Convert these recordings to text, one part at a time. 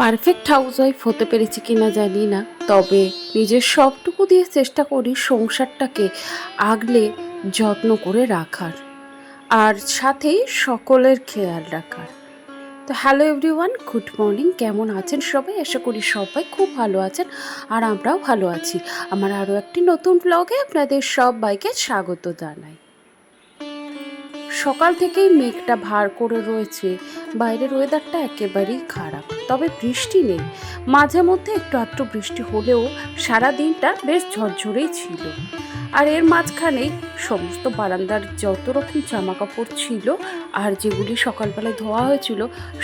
Perfect house wife হতে পেরেছি কিনা জানি না, তবে নিজের সবটুকু দিয়ে চেষ্টা করি সংসারটাকে আগলে যত্ন করে রাখার, আর সাথেই সকলের খেয়াল রাখার। তো হ্যালো এভরিওয়ান গুড মর্নিং কেমন আছেন সবাই? আশা করি সবাই খুব ভালো আছেন, আর আমরাও ভালো আছি। আমার আরও একটি নতুন ব্লগে আপনাদের সবাইকে স্বাগত জানাই। সকাল থেকেই মেঘটা ভার করে রয়েছে, বাইরের ওয়েদারটা একেবারেই খারাপ। তবে বৃষ্টি নেই। মাঝে মধ্যে একটু আধটু বৃষ্টি হলেও সারা দিনটা বেশ ঝরঝরেই ছিল। আর এর মাঝখানেই সমস্ত বারান্দার যত রকম জামা কাপড় ছিল আর যেগুলি সকালবেলায় ধোয়া হয়েছিল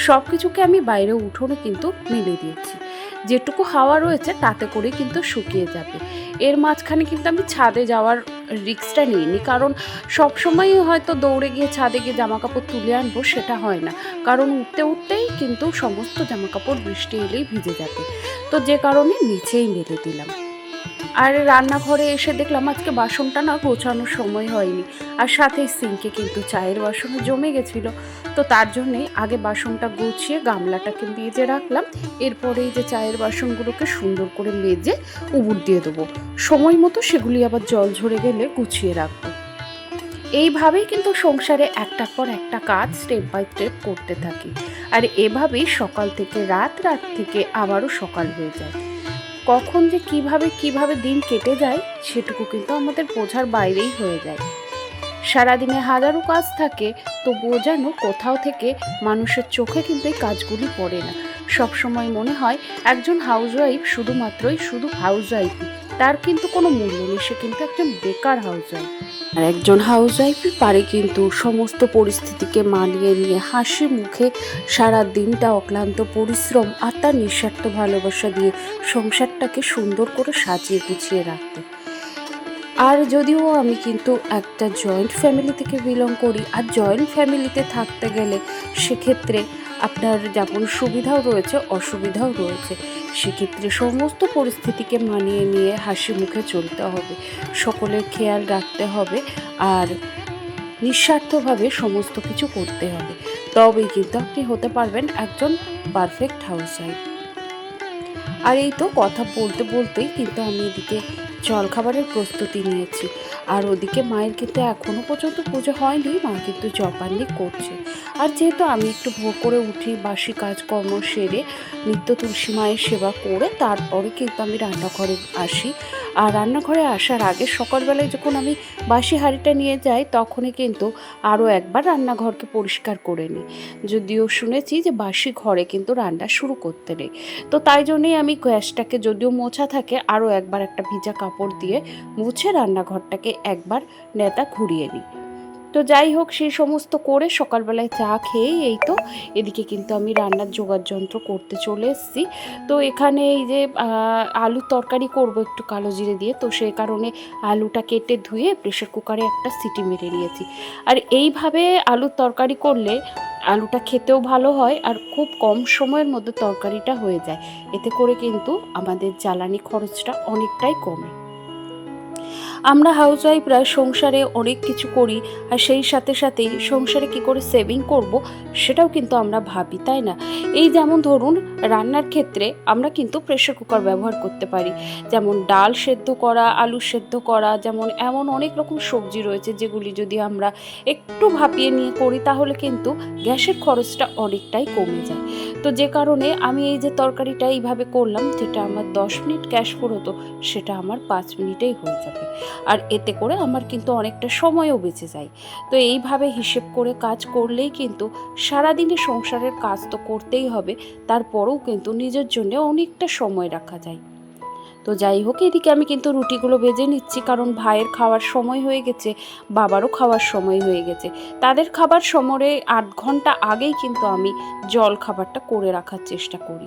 সব কিছুকে আমি বাইরে উঠোনে কিন্তু মেলে দিয়েছি। যেটুকু হাওয়া রয়েছে তাতে করে কিন্তু শুকিয়ে যাবে। এর মাঝখানে কিন্তু আমি ছাদে যাওয়ার রিক্সটা নিইনি। কারণ সব সময় হয়তো দৌড়ে গিয়ে ছাদে গিয়ে জামা কাপড় তুলে আনব, সেটা হয় না। কারণ উঠতে উঠতেই কিন্তু সমস্ত জামাকাপড় বৃষ্টি এলেই ভিজে যাবে। তো যে কারণে নিচেই মেলে দিলাম। আর রান্নাঘরে এসে দেখলাম আজকে বাসনটা না গোছানোর সময় হয়নি। আর সাথে সিঙ্কে কিন্তু চায়ের বাসনও জমে গেছিল। তো তার জন্যে আগে বাসনটা গুছিয়ে গামলাটাকে মেজে রাখলাম, এরপরে এই যে চায়ের বাসনগুলোকে সুন্দর করে মেজে উবুর দিয়ে দেবো। সময় মতো সেগুলি আবার জল ঝরে গেলে গুছিয়ে রাখব। এইভাবেই কিন্তু সংসারে একটার পর একটা কাজ স্টেপ বাই স্টেপ করতে থাকি। আর এভাবেই সকাল থেকে রাত রাত থেকে আবারও সকাল হয়ে যায়। কখন যে কীভাবে কীভাবে দিন কেটে যায়, সেটুকু কিন্তু আমাদের বোঝার বাইরেই হয়ে যায়। সারাদিনে হাজারো কাজ থাকে তো বোঝানো কোথাও থেকে মানুষের চোখে কিন্তু এই কাজগুলি পড়ে না। সবসময় মনে হয়, একজন হাউসওয়াইফ শুধুমাত্রই শুধু হাউসওয়াইফই তার কিন্তু কোনো মূল্য নেই, সে কিন্তু একজন বেকার হাউসওয়াইফ। আর একজন হাউসওয়াইফই পারে কিন্তু সমস্ত পরিস্থিতিকে মানিয়ে নিয়ে হাসি মুখে সারা দিনটা অক্লান্ত পরিশ্রম আর তার নিঃস্বার্থ ভালোবাসা দিয়ে সংসারটাকে সুন্দর করে সাজিয়ে গুছিয়ে রাখতে। আর যদিও আমি কিন্তু একটা জয়েন্ট ফ্যামিলি থেকে বিলং করি, আর জয়েন্ট ফ্যামিলিতে থাকতে গেলে সেক্ষেত্রে আপনার যেমন সুবিধাও রয়েছে, অসুবিধাও রয়েছে। সেক্ষেত্রে সমস্ত পরিস্থিতিকে মানিয়ে নিয়ে হাসি মুখে চলতে হবে। সকলের খেয়াল রাখতে হবে আর নিঃস্বার্থভাবে সমস্ত কিছু করতে হবে। তবেই কিন্তু আপনি হতে পারবেন একজন পারফেক্ট হাউস ওয়াইফ আর এই তো কথা বলতে বলতেই কিন্তু আমি এদিকে জলখাবারের প্রস্তুতি নিয়েছি। আর ওদিকে মায়ের কিন্তু এখনও পর্যন্ত পুজো হয়নি, মা কিন্তু জপানি করছে। আর যেহেতু আমি একটু ভোর করে উঠি, বাসি কাজকর্ম সেরে নিত্য তুলসী মায়ের সেবা করে, তারপরে কিন্তু আমি রান্নাঘরে আসি। আর রান্নাঘরে আসার আগে সকালবেলায় যখন আমি বাসি হাঁড়িটা নিয়ে যাই, তখনই কিন্তু আরও একবার রান্নাঘরকে পরিষ্কার করে নিই। যদিও শুনেছি যে বাসি ঘরে কিন্তু রান্না শুরু করতে নেই। তো তাই জন্যেই আমি গ্যাসটাকে যদিও মোছা থাকে আরও একবার একটা ভিজা কাপড় দিয়ে মুছে রান্নাঘরটাকে একবার নেতা ঘুরিয়ে নিই। তো যাই হোক সেই সমস্ত করে সকালবেলায় চা খেয়েই এই তো এদিকে কিন্তু আমি রান্নার জোগাড় যন্ত্র করতে চলে এসেছি। তো এখানে এই যে আলুর তরকারি করব একটু কালো জিরে দিয়ে। তো সেই কারণে আলুটা কেটে ধুয়ে প্রেশার কুকারে একটা সিটি মেরে নিয়েছি। আর এইভাবে আলুর তরকারি করলে আলুটা খেতেও ভালো হয় আর খুব কম সময়ের মধ্যে তরকারিটা হয়ে যায়। এতে করে কিন্তু আমাদের জ্বালানি খরচটা অনেকটাই কমে। আমরা হাউসওয়াইফরা সংসারে অনেক কিছু করি, আর সেই সাথে সাথেই সংসারে কি করে সেভিং করব, সেটাও কিন্তু আমরা ভাবি, তাই না? এই যেমন ধরুন, রান্নার ক্ষেত্রে আমরা কিন্তু প্রেশার কুকার ব্যবহার করতে পারি। যেমন ডাল সেদ্ধ করা, আলু সেদ্ধ করা, যেমন এমন অনেক রকম সবজি রয়েছে, যেগুলি যদি আমরা একটু ভাপিয়ে নিয়ে করি, তাহলে কিন্তু গ্যাসের খরচটা অনেকটাই কমে যায়। তো যে কারণে আমি এই যে তরকারিটা এইভাবে করলাম, যেটা আমার দশ মিনিট ক্যাশ গ্যাস হতো, সেটা আমার পাঁচ মিনিটেই হয়ে যাবে। আর এতে করে আমার কিন্তু অনেকটা সময়ও বেঁচে যায়। তো এইভাবে হিসেব করে কাজ করলেই কিন্তু সারাদিনে সংসারের কাজ তো করতেই হবে, তারপরেও কিন্তু নিজের জন্য অনেকটা সময় রাখা যায়। তো যাই হোক, এদিকে আমি কিন্তু রুটিগুলো ভেজে নিচ্ছি কারণ ভাইয়ের খাওয়ার সময় হয়ে গেছে, বাবারও খাওয়ার সময় হয়ে গেছে। তাদের খাবার সময়ে আধ ঘণ্টা আগেই কিন্তু আমি জল খাবারটা করে রাখার চেষ্টা করি।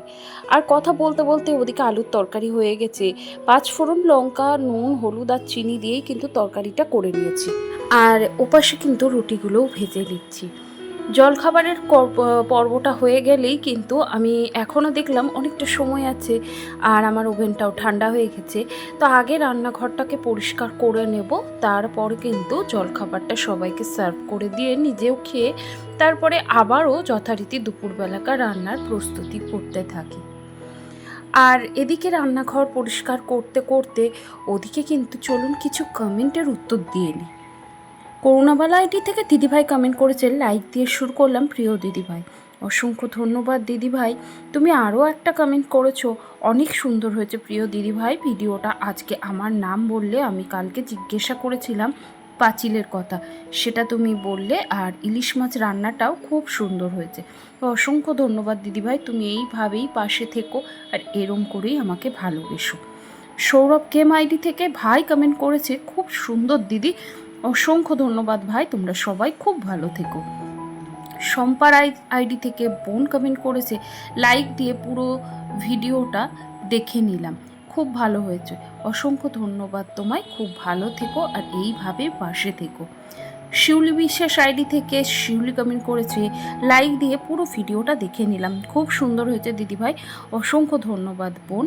আর কথা বলতে বলতে ওদিকে আলুর তরকারি হয়ে গেছে। পাঁচ ফোড়ন লঙ্কা, নুন, হলুদ আর চিনি দিয়েই কিন্তু তরকারিটা করে নিয়েছি। আর ওপাশে কিন্তু রুটিগুলোও ভেজে নিচ্ছি। জলখাবারের পর্বটা হয়ে গেলেই কিন্তু আমি এখনও দেখলাম অনেকটা সময় আছে আর আমার ওভেনটাও ঠান্ডা হয়ে গেছে। তো আগে রান্নাঘরটাকে পরিষ্কার করে নেব, তারপর কিন্তু জলখাবারটা সবাইকে সার্ভ করে দিয়ে নিজেও খেয়ে তারপরে আবারও যথারীতি দুপুরবেলাকার রান্নার প্রস্তুতি করতে থাকি। আর এদিকে রান্নাঘর পরিষ্কার করতে করতে ওদিকে কিন্তু চলুন কিছু কমেন্টের উত্তর দিয়ে নিই। করুণাবালা আইডি থেকে দিদিভাই কমেন্ট করেছে লাইক দিয়ে শুরু করলাম প্রিয় দিদিভাই। অসংখ্য ধন্যবাদ দিদিভাই। তুমি আরও একটা কমেন্ট করেছ, অনেক সুন্দর হয়েছে প্রিয় দিদিভাই। ভিডিওটা আজকে আমার নাম বললে আমি কালকে জিজ্ঞাসা করেছিলাম পাঁচিলের কথা, সেটা তুমি বললে আর ইলিশ মাছ রান্নাটাও খুব সুন্দর হয়েছে। অসংখ্য ধন্যবাদ দিদিভাই, তুমি এইভাবেই পাশে থেকো আর এরম করেই আমাকে ভালোবেসো। সৌরভ কেম আইডি থেকে ভাই কমেন্ট করেছে, খুব সুন্দর দিদি। অসংখ্য ধন্যবাদ ভাই, তোমরা সবাই খুব ভালো থেকো। সম্পার আইডি থেকে বোন কমেন্ট করেছে লাইক দিয়ে পুরো ভিডিওটা দেখে নিলাম। খুব ভালো হয়েছে। অসংখ্য ধন্যবাদ তোমায়, খুব ভালো থেকো আর এইভাবে পাশে থেকো। শিউলি বিশ্বাস আইডি থেকে শিউলি কমেন্ট করেছে লাইক দিয়ে পুরো ভিডিওটা দেখে নিলাম। খুব সুন্দর হয়েছে দিদিভাই অসংখ্য ধন্যবাদ বোন।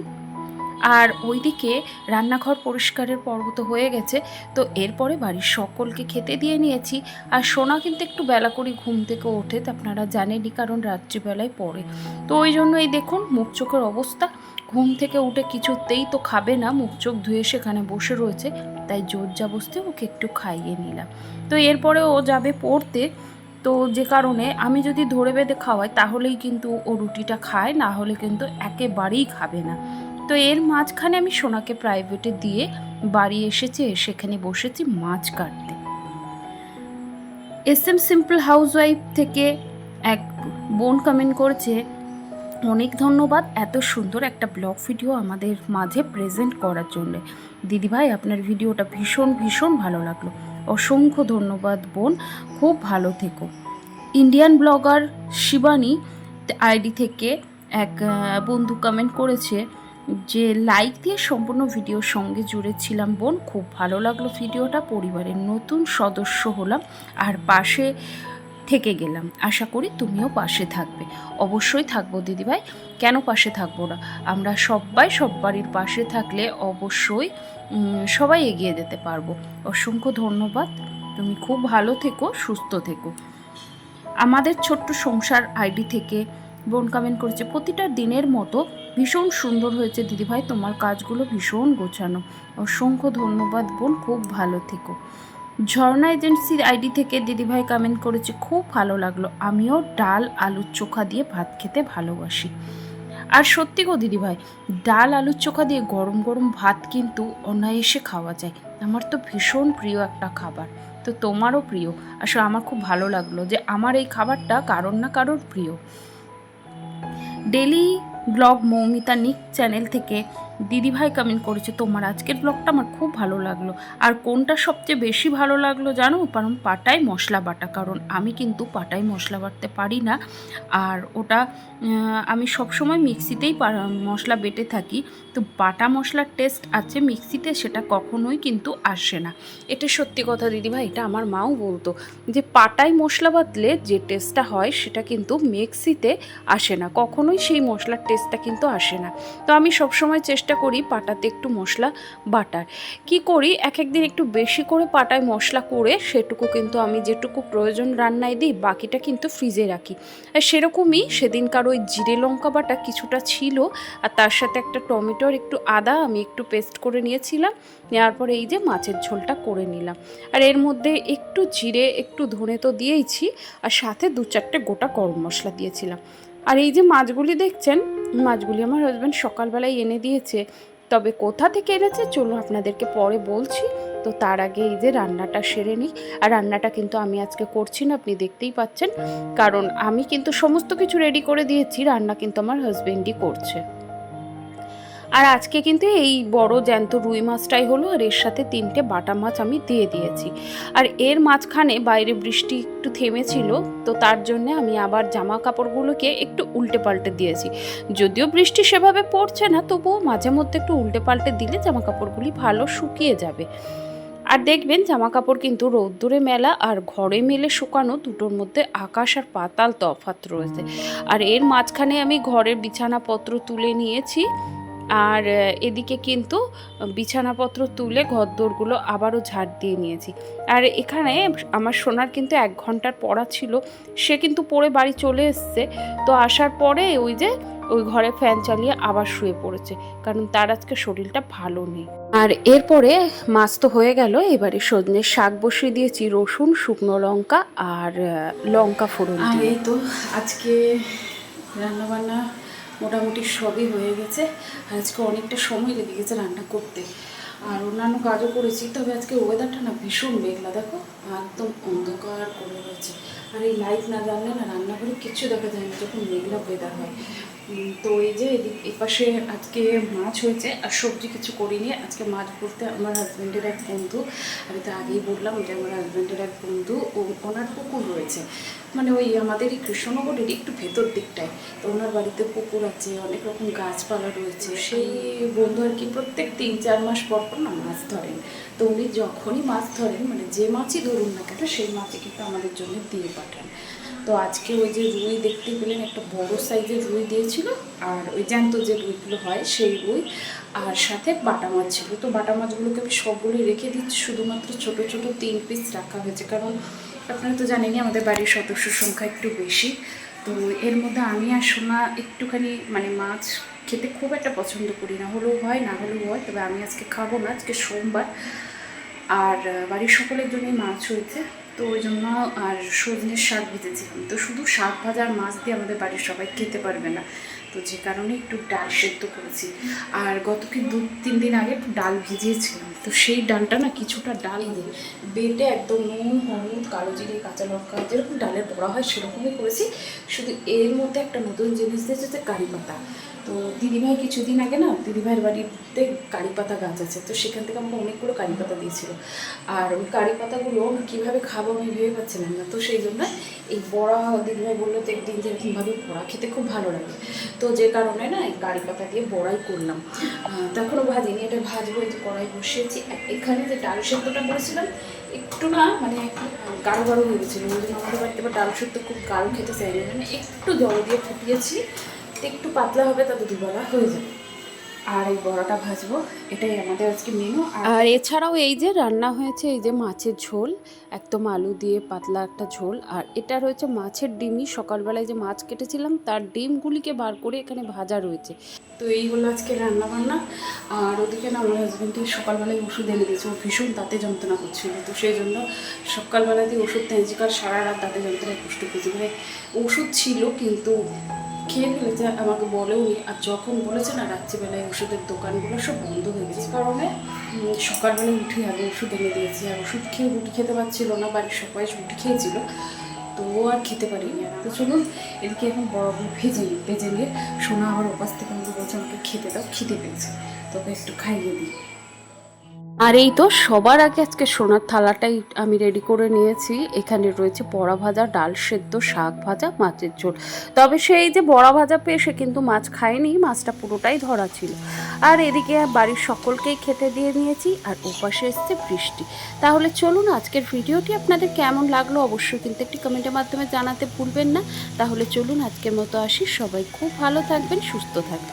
আর ওইদিকে রান্নাঘর পরিষ্কারের পর্ব তো হয়ে গেছে, তো এরপরে বাড়ির সকলকে খেতে দিয়ে নিয়েছি। আর সোনা কিন্তু একটু বেলা করে ঘুম থেকে ওঠে আপনারা জানেনই কারণ রাত্রিবেলায় পড়ে। তো ওই জন্য এই দেখুন মুখ চোখের অবস্থা। ঘুম থেকে উঠে কিছুতেই তো খাবে না, মুখ চোখ ধুয়ে সেখানে বসে রয়েছে, তাই জোর জাবস্তে ওকে একটু খাইয়ে নিলাম। তো এরপরে ও যাবে পড়তে, তো যে কারণে আমি যদি ধরে বেঁধে খাওয়াই তাহলেই কিন্তু ও রুটিটা খায়, না হলে কিন্তু একেবারেই খাবে না। তো এর মাঝখানে আমি সোনাকে প্রাইভেটে দিয়ে বাড়ি এসেছি, সেখানে বসেছি মাছ কাটতে। S M simple housewife থেকে এক বোন কমেন্ট করেছে, অনেক ধন্যবাদ এত সুন্দর একটা ব্লগ ভিডিও আমাদের মাঝে প্রেজেন্ট করার জন্য। দিদিভাই আপনার ভিডিওটা ভীষণ ভীষণ ভালো লাগল। অসংখ্য ধন্যবাদ বোন, খুব ভালো থেকো। ইন্ডিয়ান ব্লগার শিবানী আইডি থেকে এক বন্ধু কমেন্ট করেছে যে লাইক দিয়ে সম্পূর্ণ ভিডিওর সঙ্গে জুড়ে ছিলাম বোন, খুব ভালো লাগল ভিডিওটা, পরিবারের নতুন সদস্য হলাম আর পাশে থেকে গেলাম। আশা করি তুমিও পাশে থাকবে। অবশ্যই থাকব দিদিভাই। কেন পাশে থাকব না? আমরা সবাই সব বাড়ির পাশে থাকলে অবশ্যই সবাই এগিয়ে যেতে পারব। অসংখ্য ধন্যবাদ। তুমি খুব ভালো থেকো, সুস্থ থেকো। আমাদের ছোট্ট সংসার আইডি থেকে বোন কমেন্ট করেছে, প্রতিটা দিনের মতো ভীষণ সুন্দর হয়েছে, দিদিভাই। তোমার কাজগুলো ভীষণ গোছানো। অসংখ্য ধন্যবাদ, বোন। খুব ভালো থেকো। ঝর্ণা এজেন্সির আইডি থেকে দিদিভাই কমেন্ট করেছে, খুব ভালো লাগল। আমিও ডাল, আলুর চোখা দিয়ে ভাত খেতে ভালোবাসি। আর সত্যি গো দিদিভাই, ডাল, আলুর চোখা দিয়ে গরম গরম ভাত কিন্তু অনায়াসে খাওয়া যায়। আমার তো ভীষণ প্রিয় একটা খাবার। তো তোমারও প্রিয়। আসলে আমার খুব ভালো লাগল যে আমার এই খাবারটা কারোর না কারোর প্রিয়। ডেলি ব্লগ মৌমিতা নিক চ্যানেল থেকে। দিদিভাই কমেন্ট করেছে, তোমার আজকের ব্লগটা আমার খুব ভালো লাগল। আর কোনটা সবচেয়ে বেশি ভালো লাগল জানো? কারণ পাটায় মশলা বাটা, কারণ আমি কিন্তু পাটায় মশলা বাটতে পারি না। আর ওটা আমি সবসময় মিক্সিতেই মশলা বেটে থাকি। তো বাটা মশলার টেস্ট আছে মিক্সিতে, সেটা কখনোই কিন্তু আসে না। এটা সত্যি কথা দিদিভাই, এটা আমার মাও বলতো যে পাটায় মশলা বাটলে যে টেস্টটা হয়, সেটা কিন্তু মিক্সিতে আসে না। কখনোই সেই মশলার টেস্টটা কিন্তু আসে না। তো আমি সবসময় চেষ্টা করি পাটাতে একটু মশলা বাটার। কি করি? এক একদিন একটু বেশি করে পাটায় মশলা করে সেটুকু কিন্তু আমি যেটুকু প্রয়োজন রান্নায় দিই, বাকিটা কিন্তু ফ্রিজে রাখি। আর সেরকমই সেদিনকার ওই জিরে লঙ্কা বাটা কিছুটা ছিল, আর তার সাথে একটা টমেটোর একটু আদা আমি একটু পেস্ট করে নিয়েছিলাম, নেওয়ার পরে এই যে মাছের ঝোলটা করে নিলাম। আর এর মধ্যে একটু জিরে, একটু ধনে তো দিয়েইছি, আর সাথে দু চারটে গোটা গরম মশলা দিয়েছিলাম। আর এই যে মাছগুলি দেখছেন মাছগুলি আমার হাজব্যান্ড সকালবেলায় এনে দিয়েছে। তবে কোথা থেকে এনেছে? চলো আপনাদেরকে পরে বলছি। তো তার আগে এই যে রান্নাটা সেরে নিই। আর রান্নাটা কিন্তু আমি আজকে করছি না, আপনি দেখতেই পাচ্ছেন। কারণ আমি কিন্তু সমস্ত কিছু রেডি করে দিয়েছি, রান্না কিন্তু আমার হাজব্যান্ডই করছে। আর আজকে কিন্তু এই বড় জ্যান্ত রুই মাছটাই হলো, আর এর সাথে তিনটে বাটা মাছ আমি দিয়ে দিয়েছি। আর এর মাঝখানে বাইরে বৃষ্টি একটু থেমেছিল, তো তার জন্য আমি আবার জামা কাপড়গুলোকে একটু উল্টে পাল্টে দিয়েছি। যদিও বৃষ্টি সেভাবে পড়ছে না, তবুও মাঝে মধ্যে একটু উল্টে পাল্টে দিলে জামা কাপড়গুলি ভালো শুকিয়ে যাবে। আর দেখবেন জামা কাপড় কিন্তু রৌদ্দুরে মেলা আর ঘরে মেলে শুকানো দুটোর মধ্যে আকাশ আর পাতাল তফাত রয়েছে। আর এর মাঝখানে আমি ঘরের বিছানাপত্র তুলে নিয়েছি। আর এদিকে কিন্তু বিছানাপত্র তুলে ঘরদোরগুলো আবারও ঝাড় দিয়ে নিয়েছি। আর এখানে আমার সোনার কিন্তু এক ঘণ্টার পড়া ছিল সে কিন্তু পড়ে বাড়ি চলে এসছে। তো আসার পরে ওই যে ওই ঘরে ফ্যান চালিয়ে আবার শুয়ে পড়েছে কারণ তার আজকে শরীরটা ভালো নেই। আর এরপরে মাছ তো হয়ে গেল এবারে সজনের শাক বসিয়ে দিয়েছি রসুন শুকনো লঙ্কা আর লঙ্কা ফোড়ন আর এই তো আজকে রান্নাবান্না মোটামুটি সবই হয়ে গেছে। আজকে অনেকটা সময় লেগে গেছে রান্না করতে। আর অন্যান্য কাজও করেছি, তবে আজকে ওয়েদারটা না ভীষণ মেঘলা, দেখো? একদম অন্ধকার করে রয়েছে। আর এই লাইট না জানলে না রান্নাঘরে কিচ্ছু দেখা যায় না, যখন মেঘলা ওয়েদার হয়। তো এই যে এদিক এপাশে আজকে মাছ হয়েছে আর সবজি কিছু করিনি। আজকে মাছ বলতে আমার হাজব্যান্ডের এক বন্ধু, আমি তো আগেই বললাম যে আমার হাজব্যান্ডের এক বন্ধু ওনার পুকুর রয়েছে। মানে ওই আমাদের এই কৃষ্ণনগরের একটু ভেতর দিকটায়। তো ওনার বাড়িতে পুকুর আছে, অনেক রকম গাছপালা রয়েছে। সেই বন্ধু আর কি প্রত্যেক তিন, চার মাস পর পর না মাছ ধরেন। তো উনি যখনই মাছ ধরেন মানে যে মাছই ধরুন না কেন, সেই মাছই কিন্তু আমাদের জন্য দিয়ে পাঠান। তো আজকে ওই যে রুই দেখতে পেলেন, একটা বড় সাইজের রুই দিয়েছিল, আর ওই জ্যান্ত যে রুইগুলো হয় সেই রুই, আর সাথে বাটা মাছ ছিল। তো বাটা মাছগুলোকে আমি সবগুলোই রেখে দিচ্ছি, শুধুমাত্র ছোট ছোট তিন পিস রাখা হয়েছে, কারণ আপনারা তো জানেনই আমাদের বাড়ির সদস্য সংখ্যা একটু বেশি। তো এর মধ্যে আমি আর সোনা একটুখানি মানে মাছ খেতে খুব একটা পছন্দ করি না, হলেও হয়, না হলেও হয়, তবে আমি আজকে খাব না, আজকে সোমবার। আর বাড়ির সকলের জন্যই মাছ হয়েছে। তো ওই জন্য আর সজনের শাক ভেজেছিলাম। তো শুধু শাক ভাজার মাছ দিয়ে আমাদের বাড়ির সবাই খেতে পারবে না। তো যে কারণে একটু ডাল সেদ্ধ করেছি। আর গত কি দু, তিন দিন আগে একটু ডাল ভিজিয়েছিলাম। তো সেই ডালটা না কিছুটা ডাল দিয়ে বেটে একদম নুন, হলুদ, কালো জিরে, কাঁচা লঙ্কা যেরকম ডালের বড়া হয় সেরকমই করেছি। শুধু এর মধ্যে একটা নতুন জিনিস দিয়েছে যে কারি পাতা। তো দিদিভাই কিছুদিন আগে না দিদিভাইয়ের বাড়িতে কারি পাতা গাছ আছে। তো সেখান থেকে আমাকে অনেকগুলো কারি পাতা দিয়েছিল। আর ওই কারি পাতাগুলো কীভাবে খাব আমি ভেবে পাচ্ছিলাম না। তো সেই জন্য এই বড়া দিদিভাই বলল তো একদিন যে এরকমভাবে বড়া খেতে খুব ভালো লাগে। তো যে কারণে না কারি পাতা দিয়ে বড়াই করলাম। তখনও ভাজিনি, এটা ভাজবো, এই যে কড়াই বসিয়েছি। এখানে যে ডাল সেদ্ধটা বলেছিলাম একটু না মানে গাঢ় গাঢ় হয়ে গেছিল। ওই জন্য আমাদের বাড়িতে ডাল সেদ্ধ খুব গাঢ় খেতে চাই মানে একটু জল দিয়ে ফুটিয়েছি, একটু পাতলা হবে তাতে দুবেলা হয়ে যাবে। আর এই বড়াটা ভাজবো এটাই আমাদের আজকে মেনু আর এছাড়াও এই যে রান্না হয়েছে এই যে মাছের ঝোল একদম আলু দিয়ে পাতলা একটা ঝোল। আর এটা রয়েছে মাছের ডিমই। সকালবেলায় যে মাছ কেটেছিলাম তার ডিমগুলিকে বার করে এখানে ভাজা রয়েছে। তো এই হলো আজকে রান্না বান্না আর ওদিকে না আমার হাজব্যান্ডকে সকালবেলায় ওষুধ এনে দিয়েছে। ও ভীষণ দাঁতে যন্ত্রণা করছিল। তো সেই জন্য সকালবেলাতে ওষুধ তেঁজিকার সারা রাত দাঁতে যন্ত্রণায় কষ্ট পেয়েছি মানে ওষুধ ছিল কিন্তু খেয়ে ফেলেছে, আমাকে বলেও নি। আর যখন বলেছে না, রাত্রিবেলায় ওষুধের দোকানগুলো সব বন্ধ হয়ে গেছে। কারণে সকালবেলা উঠে আগে ওষুধ এনে দিয়েছি। আর ওষুধ খেয়ে রুটি খেতে পারছিল না, বাড়ির সবাই রুটি খেয়েছিল। তো আর খেতে পারিনি। আর তো চলুন, এদিকে এখন বড় ভেজে নিই। ভেজে নিয়ে সোনা আমার ওপাশ থেকে আমাকে বলছে, আমাকে খেতে দাও, খিদে পেয়েছে। তোকে একটু খাইয়ে দিই। আর এই তো সবার আগে আজকে সোনার থালাটাই আমি রেডি করে নিয়েছি। এখানে রয়েছে বড়া ভাজা, ডাল সেদ্ধ, শাক ভাজা, মাছের ঝোল। তবে সেই যে বড়া ভাজা পেয়ে সে কিন্তু মাছ খায়নি, মাছটা পুরোটাই ধরা ছিল। আর এদিকে বাড়ির সকলকেই খেতে দিয়ে নিয়েছি আর ওপাশে এসছে বৃষ্টি। তাহলে চলুন আজকের ভিডিওটি আপনাদের কেমন লাগল অবশ্যই কিন্তু একটি কমেন্টের মাধ্যমে জানাতে ভুলবেন না। তাহলে চলুন আজকের মতো আসি। সবাই খুব ভালো থাকবেন, সুস্থ থাকবেন।